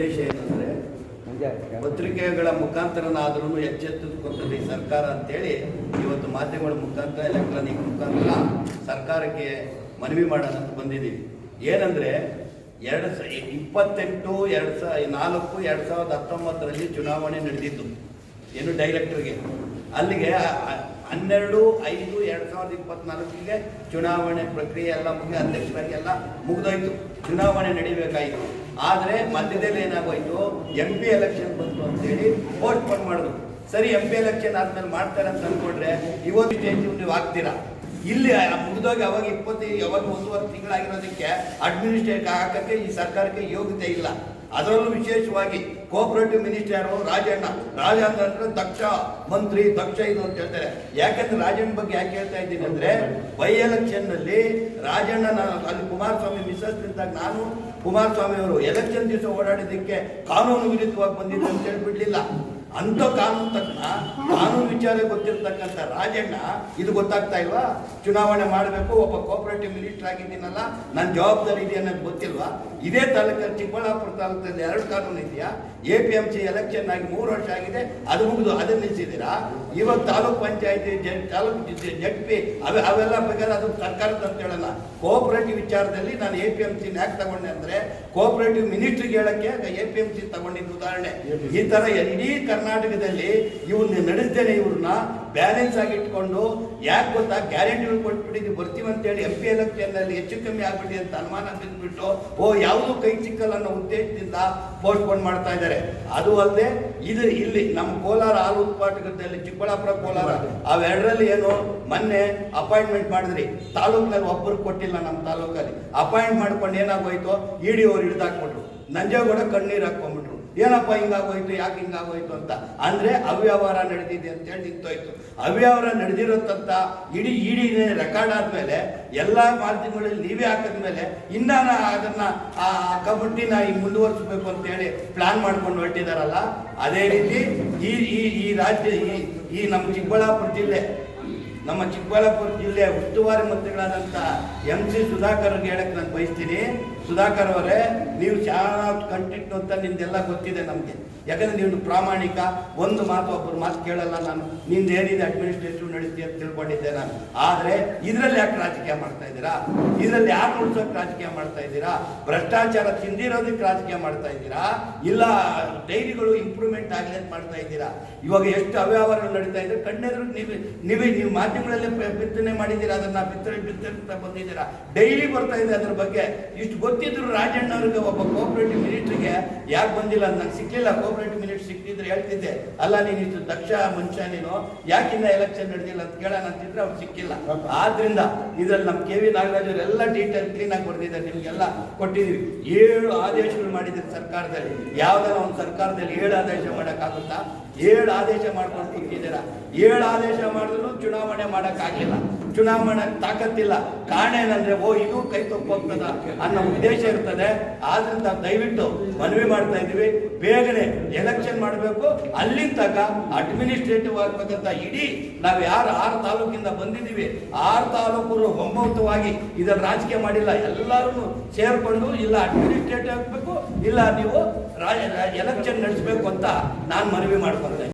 ಉದ್ದೇಶ ಏನಂದ್ರೆ, ಪತ್ರಿಕೆಗಳ ಮುಖಾಂತರನಾದ್ರೂ ಎಚ್ಚೆತ್ತುಕೊಂತದೆ ಈ ಸರ್ಕಾರ ಅಂತೇಳಿ ಇವತ್ತು ಮಾಧ್ಯಮಗಳ ಮುಖಾಂತರ ಎಲೆಕ್ಟ್ರಾನಿಕ್ ಮುಖಾಂತರ ಸರ್ಕಾರಕ್ಕೆ ಮನವಿ ಮಾಡೋಣ ಅಂತ ಬಂದಿದ್ದೀವಿ ಏನಂದ್ರೆ, ಎರಡು ಸ, ಇಪ್ಪತ್ತೆಂಟು, ಎರಡು ಸಾವಿರ ನಾಲ್ಕು, ಎರಡು ಸಾವಿರದ ಹತ್ತೊಂಬತ್ತರಲ್ಲಿ ಚುನಾವಣೆ ನಡೆದಿದ್ದು ಏನು ಡೈರೆಕ್ಟರ್ಗೆ ಅಲ್ಲಿಗೆ ಹನ್ನೆರಡು, ಐದು, ಎರಡು ಸಾವಿರದ ಇಪ್ಪತ್ನಾಲ್ಕಿಗೆ ಚುನಾವಣೆ ಪ್ರಕ್ರಿಯೆ ಎಲ್ಲ ಮುಗಿ ಅಧ್ಯಕ್ಷರಿಗೆ ಎಲ್ಲ ಮುಗಿದೋಯ್ತು. ಚುನಾವಣೆ ನಡಿಬೇಕಾಯಿತು. ಆದರೆ ಮಧ್ಯದಲ್ಲಿ ಏನಾಗೋಯ್ತು? ಎಂ ಪಿ ಎಲೆಕ್ಷನ್ ಬಂತು ಅಂತೇಳಿ ಪೋಸ್ಟ್ಪೋನ್ ಮಾಡಿದ್ರು. ಸರಿ ಎಂ ಪಿ ಎಲೆಕ್ಷನ್ ಆದ್ಮೇಲೆ ಮಾಡ್ತಾರೆ ಅಂತ ಅನ್ಕೊಂಡ್ರೆ ಇವತ್ತು ಸ್ಟೇಜ್ ನೀವು ಆಗ್ತೀರಾ? ಇಲ್ಲಿ ಮುಗಿದೋಗಿ ಅವಾಗ ಇಪ್ಪತ್ತೈದು ಯಾವಾಗ ಒಂದೂವರೆ ತಿಂಗಳಾಗಿರೋದಕ್ಕೆ ಅಡ್ಮಿನಿಸ್ಟ್ರೇಟ್ ಹಾಕಕ್ಕೆ ಈ ಸರ್ಕಾರಕ್ಕೆ ಯೋಗ್ಯತೆ ಇಲ್ಲ. ಅದರಲ್ಲೂ ವಿಶೇಷವಾಗಿ ಕೋಆಪರೇಟಿವ್ ಮಿನಿಸ್ಟರ್ ಯಾರು? ರಾಜಣ್ಣ. ರಾಜಣ್ಣ ಅಂದ್ರೆ ದಕ್ಷ ಮಂತ್ರಿ, ದಕ್ಷ ಇದು ಅಂತ ಹೇಳ್ತಾರೆ. ಯಾಕಂದ್ರೆ ರಾಜಣ್ಣ ಬಗ್ಗೆ ಯಾಕೆ ಹೇಳ್ತಾ ಇದ್ದೀನಿ ಅಂದ್ರೆ ಬೈ ಎಲೆಕ್ಷನ್ನಲ್ಲಿ ರಾಜಣ್ಣ ನಾನು ಅಲ್ಲಿ ಕುಮಾರಸ್ವಾಮಿ ಮಿಸಸ್ ಇದ್ದಾಗ ನಾನು ಕುಮಾರಸ್ವಾಮಿ ಅವರು ಎಲೆಕ್ಷನ್ ದಿವಸ ಓಡಾಡಿದ್ದಕ್ಕೆ ಕಾನೂನು ವಿರುದ್ಧವಾಗಿ ಬಂದಿದ್ದು ಅಂತ ಹೇಳ್ಬಿಡ್ಲಿಲ್ಲ. ಅಂತ ಕಾನೂನು ತಕ್ಷಣ ಕಾನೂನು ವಿಚಾರ ಗೊತ್ತಿರ್ತಕ್ಕಂಥ ರಾಜಣ್ಣ, ಇದು ಗೊತ್ತಾಗ್ತಾ ಇಲ್ವಾ? ಚುನಾವಣೆ ಮಾಡಬೇಕು, ಒಬ್ಬ ಕೋಪರೇಟಿವ್ ಮಿನಿಸ್ಟರ್ ಆಗಿದ್ದೀನಲ್ಲ ನನ್ನ ಜವಾಬ್ದಾರಿ ಇದೆ ಅನ್ನೋದು ಗೊತ್ತಿಲ್ವಾ? ಇದೇ ತಾಲೂಕಲ್ಲಿ ಚಿಕ್ಕಬಳ್ಳಾಪುರ ತಾಲೂಕಲ್ಲಿ ಎರಡು ಕಾನೂನು ಇದೆಯಾ? A P M C election ಆಗಿ ಮೂರು ವರ್ಷ ಆಗಿದೆ, ಅದು ಮುಗಿದು ಅದನ್ನ ನಿಲ್ಲಿಸಿದ್ದೀರಾ ಇವತ್ತು ತಾಲೂಕ್ ಪಂಚಾಯತಿ ತಾಲೂಕ್ ಜಡ್ ಪಿ, ಅವೆ, ಅವೆಲ್ಲ ಬೇಕಾದ್ರೆ ಅದು ಸರ್ಕಾರದ ಅಂತ ಹೇಳಲ್ಲ. ಕೋಪರೇಟಿವ್ ವಿಚಾರದಲ್ಲಿ ನಾನು ಎ ಪಿ ಎಂ ಸಿ ಯಾಕೆ ತಗೊಂಡೆ ಅಂದ್ರೆ ಕೋಪರೇಟಿವ್ ಮಿನಿಸ್ಟ್ರಿಗೆ ಹೇಳಕ್ಕೆ ಎ ಪಿ ಎಂ ಸಿ ತಗೊಂಡಿದ್ದು ಉದಾಹರಣೆ. ಈ ತರ ಇಡೀ ಕರ್ನಾಟಕದಲ್ಲಿ ಇವನ್ನ ನಡೆಸ್ತೇನೆ ಇವ್ರನ್ನ ಬ್ಯಾಲೆನ್ಸ್ ಆಗಿ ಇಟ್ಕೊಂಡು ಯಾಕೆ ಗೊತ್ತಾ? ಗ್ಯಾರಂಟಿಗಳು ಕೊಟ್ಬಿಟ್ಟಿದ್ದು ಬರ್ತೀವಿ ಅಂತೇಳಿ ಎಂ ಪಿ ಎಲೆಕ್ಷನ್ನಲ್ಲಿ ಹೆಚ್ಚು ಕಮ್ಮಿ ಆಗ್ಬಿಟ್ಟಿದೆ ಅಂತ ಅನುಮಾನ ಬಿದ್ದುಬಿಟ್ಟು ಓ, ಯಾವುದು ಕೈ ಚಿಕ್ಕಲ್ಲ ಅನ್ನೋ ಉದ್ದೇಶದಿಂದ ಪೋಸ್ಟ್ಪೋನ್ ಮಾಡ್ತಾ ಇದ್ದಾರೆ. ಅದು ಅಲ್ಲದೆ, ಇದು ಇಲ್ಲಿ ನಮ್ಮ ಕೋಲಾರ ಹಾಲು ಉತ್ಪಾದಕದಲ್ಲಿ ಚಿಕ್ಕಬಳ್ಳಾಪುರ ಕೋಲಾರ, ಅವೆರಡರಲ್ಲಿ ಏನು? ಮೊನ್ನೆ ಅಪಾಯಿಂಟ್ಮೆಂಟ್ ಮಾಡಿದ್ರಿ. ತಾಲೂಕಿನಲ್ಲಿ ಒಬ್ಬರು ಕೊಟ್ಟಿಲ್ಲ ನಮ್ಮ ತಾಲೂಕಲ್ಲಿ. ಅಪಾಯಿಂಟ್ ಮಾಡ್ಕೊಂಡು ಏನಾಗೋಯ್ತು? ಇಡಿ ಅವ್ರು ಹಿಡ್ದಾಕ್ಬಿಟ್ರು. ನಂಜೇಗೌಡ ಕಣ್ಣೀರು ಹಾಕೊಂಡ್ಬಿಟ್ರು ಏನಪ್ಪ ಹಿಂಗಾಗೋಯ್ತು, ಯಾಕೆ ಹಿಂಗಾಗೋಯ್ತು ಅಂತ. ಅಂದ್ರೆ ಅವ್ಯವಹಾರ ನಡೆದಿದೆ ಅಂತ ಹೇಳಿ ನಿಂತೋಯ್ತು. ಅವ್ಯವಹಾರ ನಡೆದಿರುತ್ತಂತ ಇಡೀ ಇಡೀ ರೆಕಾರ್ಡ್ ಆದ್ಮೇಲೆ ಎಲ್ಲಾ ಮಾಧ್ಯಮಗಳಲ್ಲಿ ನೀವೇ ಹಾಕಿದ್ಮೇಲೆ ಇನ್ನ ಅದನ್ನ ಆ ಕಬಡ್ಡಿನ ಈ ಮುಂದುವರಿಸಬೇಕು ಅಂತ ಹೇಳಿ ಪ್ಲಾನ್ ಮಾಡ್ಕೊಂಡು ಹೊರಟಿದಾರಲ್ಲ, ಅದೇ ರೀತಿ ಈ ಈ ಈ ರಾಜ್ಯ, ಈ ಈ ನಮ್ಮ ಚಿಕ್ಕಬಳ್ಳಾಪುರ ಜಿಲ್ಲೆ, ನಮ್ಮ ಚಿಕ್ಕಬಳ್ಳಾಪುರ ಜಿಲ್ಲೆಯ ಉಸ್ತುವಾರಿ ಮಂತ್ರಿಗಳಾದಂಥ ಎಂ ಸಿ ಸುಧಾಕರ್ಗೆ ಹೇಳಕ್ಕೆ ನಾನು ಬಯಸ್ತೀನಿ. ಸುಧಾಕರ್ ಅವರೇ, ನೀವು చాలా ಕಂಟಿಟ್ಟು ಅಂತ ನಿಮ್ದೆಲ್ಲ ಗೊತ್ತಿದೆ ನಮಗೆ. ಯಾಕಂದ್ರೆ ನೀವು ಪ್ರಾಮಾಣಿಕ, ಒಂದು ಮಾತು ಒಬ್ಬರು ಮಾತು ಕೇಳಲ್ಲ ನಾನು. ನಿಂದು ಏನಿದೆ ಅಡ್ಮಿನಿಸ್ಟ್ರೇಟಿವ್ ನಡೀತಿ ಅಂತ ತಿಳ್ಕೊಂಡಿದ್ದೆ ನಾನು. ಆದರೆ ಇದರಲ್ಲಿ ಯಾಕೆ ರಾಜಕೀಯ ಮಾಡ್ತಾ ಇದ್ದೀರಾ? ಇದರಲ್ಲಿ ಯಾರು ಉಳ್ಸೋಕೆ ರಾಜಕೀಯ ಮಾಡ್ತಾ ಇದ್ದೀರಾ? ಭ್ರಷ್ಟಾಚಾರ ತಿಂದಿರೋದಕ್ಕೆ ರಾಜಕೀಯ ಮಾಡ್ತಾ ಇದ್ದೀರಾ? ಇಲ್ಲ, ಡೈರಿಗಳು ಇಂಪ್ರೂವ್ಮೆಂಟ್ ಆಗಲಿ ಅಂತ ಮಾಡ್ತಾ ಇದ್ದೀರಾ? ಇವಾಗ ಎಷ್ಟು ಅವ್ಯವಹಾರಗಳು ನಡೀತಾ ಇದೆ? ಕಣ್ಣೆದ್ರು ನೀವು, ನೀವೇ, ನೀವು ಮಾಧ್ಯಮಗಳಲ್ಲಿ ಬಿತ್ತನೆ ಮಾಡಿದ್ದೀರಾ? ಅದನ್ನ ಬಿತ್ತನೆ ಬಿತ್ತನೆ ಬಂದಿದ್ದೀರಾ? ಡೈಲಿ ಬರ್ತಾ ಇದೆ ಅದ್ರ ಬಗ್ಗೆ. ಇಷ್ಟು ಗೊತ್ತಿದ್ರು ರಾಜಣ್ಣ ಅವ್ರಿಗೆ ಒಬ್ಬ ಕೋಆಪರೇಟಿವ್ ಮಿನಿಸ್ಟ್ರಿಗೆ ಯಾಕೆ ಬಂದಿಲ್ಲ ನಂಗೆ ಸಿಕ್ಲಿಲ್ಲ. ಕೋಆಪರೇಟಿವ್ ಮಿನಿಸ್ಟರ್ ಸಿಕ್ಕಿದ್ರೆ ಹೇಳ್ತಿದ್ದೆ, ಅಲ್ಲ, ನೀನು ಇಷ್ಟು ದಕ್ಷ ಮನುಷ್ಯ ನೀನು ಯಾಕಿನ್ನ ಎಲೆಕ್ಷನ್ ನಡೆದಿಲ್ಲ ಅಂತ ಕೇಳೋಣ ಅಂತಿದ್ರೆ ಅವ್ರು ಸಿಕ್ಕಿಲ್ಲ. ಆದ್ರಿಂದ ಇದ್ರಲ್ಲಿ ನಮ್ಮ ಕೆ ವಿ ನಾಗರಾಜ್ ಅವರೆಲ್ಲ ಡೀಟೇಲ್ ಕ್ಲೀನ್ ಆಗಿ ಕೊಡ್ತಿದ್ದಾರೆ ನಿಮ್ಗೆಲ್ಲ ಕೊಟ್ಟಿದೀವಿ. ಏಳು ಆದೇಶಗಳು ಮಾಡಿದ್ದಾರೆ ಸರ್ಕಾರದಲ್ಲಿ. ಯಾವ್ದಾರ ಒಂದು ಸರ್ಕಾರದಲ್ಲಿ ಏಳು ಆದೇಶ ಮಾಡೋಕ್ಕಾಗುತ್ತಾ? ಏಳು ಆದೇಶ ಮಾಡ್ಕೊಂಡು ಕೂತಿದ್ದೀರಾ? ಏಳು ಆದೇಶ ಮಾಡಿದ್ರು ಚುನಾವಣೆ ಮಾಡೋಕ್ಕಾಗಲಿಲ್ಲ. ಚುನಾವಣೆ ತಾಕತ್ತಿಲ್ಲ. ಕಾರಣ ಏನಂದ್ರೆ, ಓ, ಇದು ಕೈ ತಪ್ಪೋಗ್ತದ ಅನ್ನೋ ಉದ್ದೇಶ ಇರ್ತದೆ. ಆದ್ರಿಂದ ದಯವಿಟ್ಟು ಮನವಿ ಮಾಡ್ತಾ ಇದೀವಿ ಬೇಗನೆ ಎಲೆಕ್ಷನ್ ಮಾಡಬೇಕು. ಅಲ್ಲಿಂದ ತಕ ಅಡ್ಮಿನಿಸ್ಟ್ರೇಟಿವ್ ಆಗ್ಬೇಕಂತ ಇಡೀ ನಾವು ಯಾರು ಆರು ತಾಲೂಕಿಂದ ಬಂದಿದ್ದೀವಿ. ಆರು ತಾಲೂಕು ಒಮ್ಮತವಾಗಿ ಇದನ್ನು ರಾಜಕೀಯ ಮಾಡಿಲ್ಲ. ಎಲ್ಲರೂ ಸೇರ್ಕೊಂಡು ಇಲ್ಲ ಅಡ್ಮಿನಿಸ್ಟ್ರೇಟಿವ್ ಆಗ್ಬೇಕು, ಇಲ್ಲ ನೀವು ಎಲೆಕ್ಷನ್ ನಡೆಸಬೇಕು ಅಂತ ನಾನು ಮನವಿ ಮಾಡ್ಕೊಂಡೆ